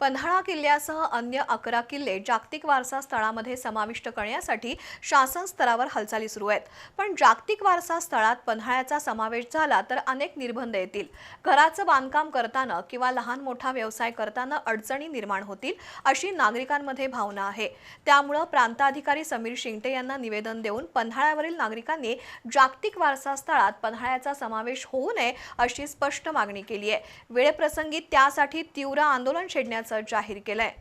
पन्हाळा किल्ल्यासह अन्य अकरा किल्ले जागतिक वारसा स्थळामध्ये समाविष्ट करण्यासाठी शासन स्तरावर हालचाली सुरू आहेत. पण जागतिक वारसा स्थळात पन्हाळ्याचा समावेश झाला तर अनेक निर्बंध येतील. घराचं बांधकाम करताना किंवा लहान मोठा व्यवसाय करताना अडचणी निर्माण होतील अशी नागरिकांमध्ये भावना आहे. त्यामुळं प्रांताधिकारी समीर शिंगटे यांना निवेदन देऊन पन्हाळ्यावरील नागरिकांनी जागतिक वारसा स्थळात पन्हाळ्याचा समावेश होऊ नये अशी स्पष्ट मागणी केली आहे. वेळप्रसंगी त्यासाठी तीव्र आंदोलन छेडण्याचं जाहीर केलंय.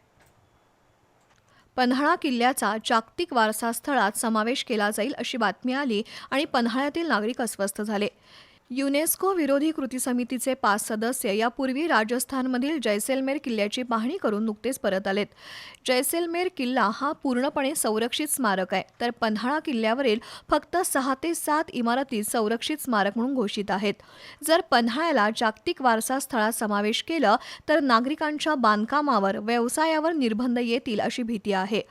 पन्हाळा किल्ल्याचा जागतिक वारसा स्थळात समावेश केला जाईल अशी बातमी आली आणि पन्हाळ्यातील नागरिक अस्वस्थ झाले. युनेस्को विरोधी कृती समितीचे पाच सदस्य यापूर्वी राजस्थानमधील जैसलमेर किल्ल्याची पाहणी करून नुकतेच परत आलेत. जैसलमेर किल्ला हा पूर्णपणे संरक्षित स्मारक आहे तर पन्हाळा किल्ल्यावरील फक्त सहा ते सात इमारती संरक्षित स्मारक म्हणून घोषित आहेत. जर पन्हाळ्याला जागतिक वारसा स्थळात समावेश केलं तर नागरिकांच्या बांधकामावर व्यवसायावर निर्बंध येतील अशी भीती आहे.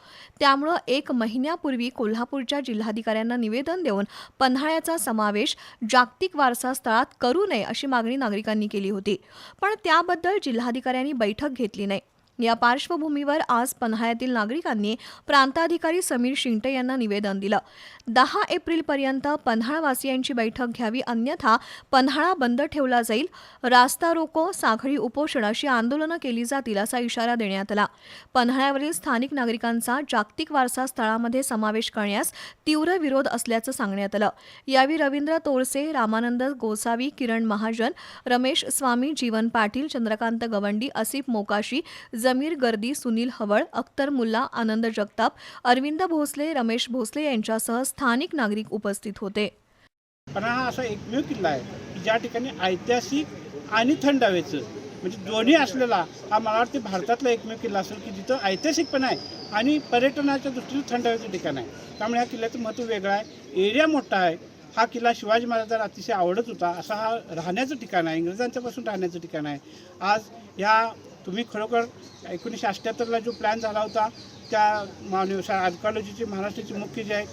त्यामुळं एक महिन्यापूर्वी कोल्हापूरच्या जिल्हाधिकाऱ्यांना निवेदन देऊन पन्हाळ्याचा समावेश जागतिक वारसा स्थळात करू नये अशी मागणी नागरिकांनी केली होती. पण त्याबद्दल जिल्हाधिकाऱ्यांनी बैठक घेतली नाही. या पार्श्वभूमीवर आज पन्हाळ्यातील नागरिकांनी प्रांताधिकारी समीर शिंगटे यांना निवेदन दिलं. दहा एप्रिलपर्यंत पन्हाळवासियांची बैठक घ्यावी अन्यथा पन्हाळा बंद ठेवला जाईल. रास्ता रोको साखळी उपोषण अशी आंदोलनं केली जातील असा इशारा देण्यात आला. पन्हाळ्यावरील स्थानिक नागरिकांचा जागतिक वारसा स्थळामध्ये समावेश करण्यास तीव्र विरोध असल्याचं सांगण्यात आलं. यावेळी रवींद्र तोरसे रामानंद गोसावी किरण महाजन रमेश स्वामी जीवन पाटील चंद्रकांत गवंडी असिफ मोकाशी जमीर गर्दी सुनील हवळ अख्तर मुल्ला आनंद जगताप अरविंद भोसले रमेश भोसले यांच्यासह स्थानिक नागरिक उपस्थित होते. पण हा असा एकमेव किल्ला आहे की ज्या ठिकाणी ऐतिहासिक आणि थंड हवेचं म्हणजे दोन्ही असलेला हा मला वाटते भारतातला एकमेव किल्ला असेल की जिथं ऐतिहासिक पण आहे आणि पर्यटनाच्या दृष्टीने थंड हवेचं ठिकाण आहे. त्यामुळे ह्या किल्ल्याचं महत्त्व वेगळं आहे. एरिया मोठा आहे. हा किल्ला शिवाजी महाराजांना अतिशय आवडत होता. असा हा राहण्याचं ठिकाण आहे. इंग्रजांच्यापासून राहण्याचं ठिकाण आहे. आज ह्या तुम्ही खरोखर एकोणीसशे अठ्ठ्याहत्तरला जो प्लॅन झाला होता त्या मानव आर्कॉलॉजीची महाराष्ट्राची मुख्य जे आहे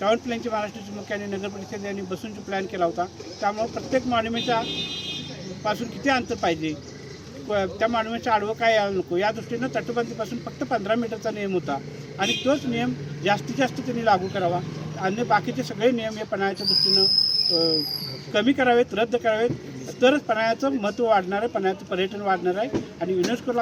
टाउन प्लॅनची महाराष्ट्राची मुख्य आणि नगर परिषद यांनी बसून जो प्लॅन केला होता त्यामुळं प्रत्येक मॉन्युमेंटच्या पासून किती अंतर पाहिजे? प- त्या मॉन्युमेंटच्या आडवं काय यायला नको? या दृष्टीनं तटबंदीपासून फक्त पंधरा मीटरचा नियम होता. आणि तोच नियम जास्तीत जास्त त्यांनी लागू करावा. आणि बाकीचे सगळे नियम हे पन्हाळ्याच्या दृष्टीनं कमी करावेत रद्द करावेत. तरच पणायाचं महत्त्व वाढणार आहे पणायाचं पर्यटन वाढणार आहे. आणि युनेस्कोला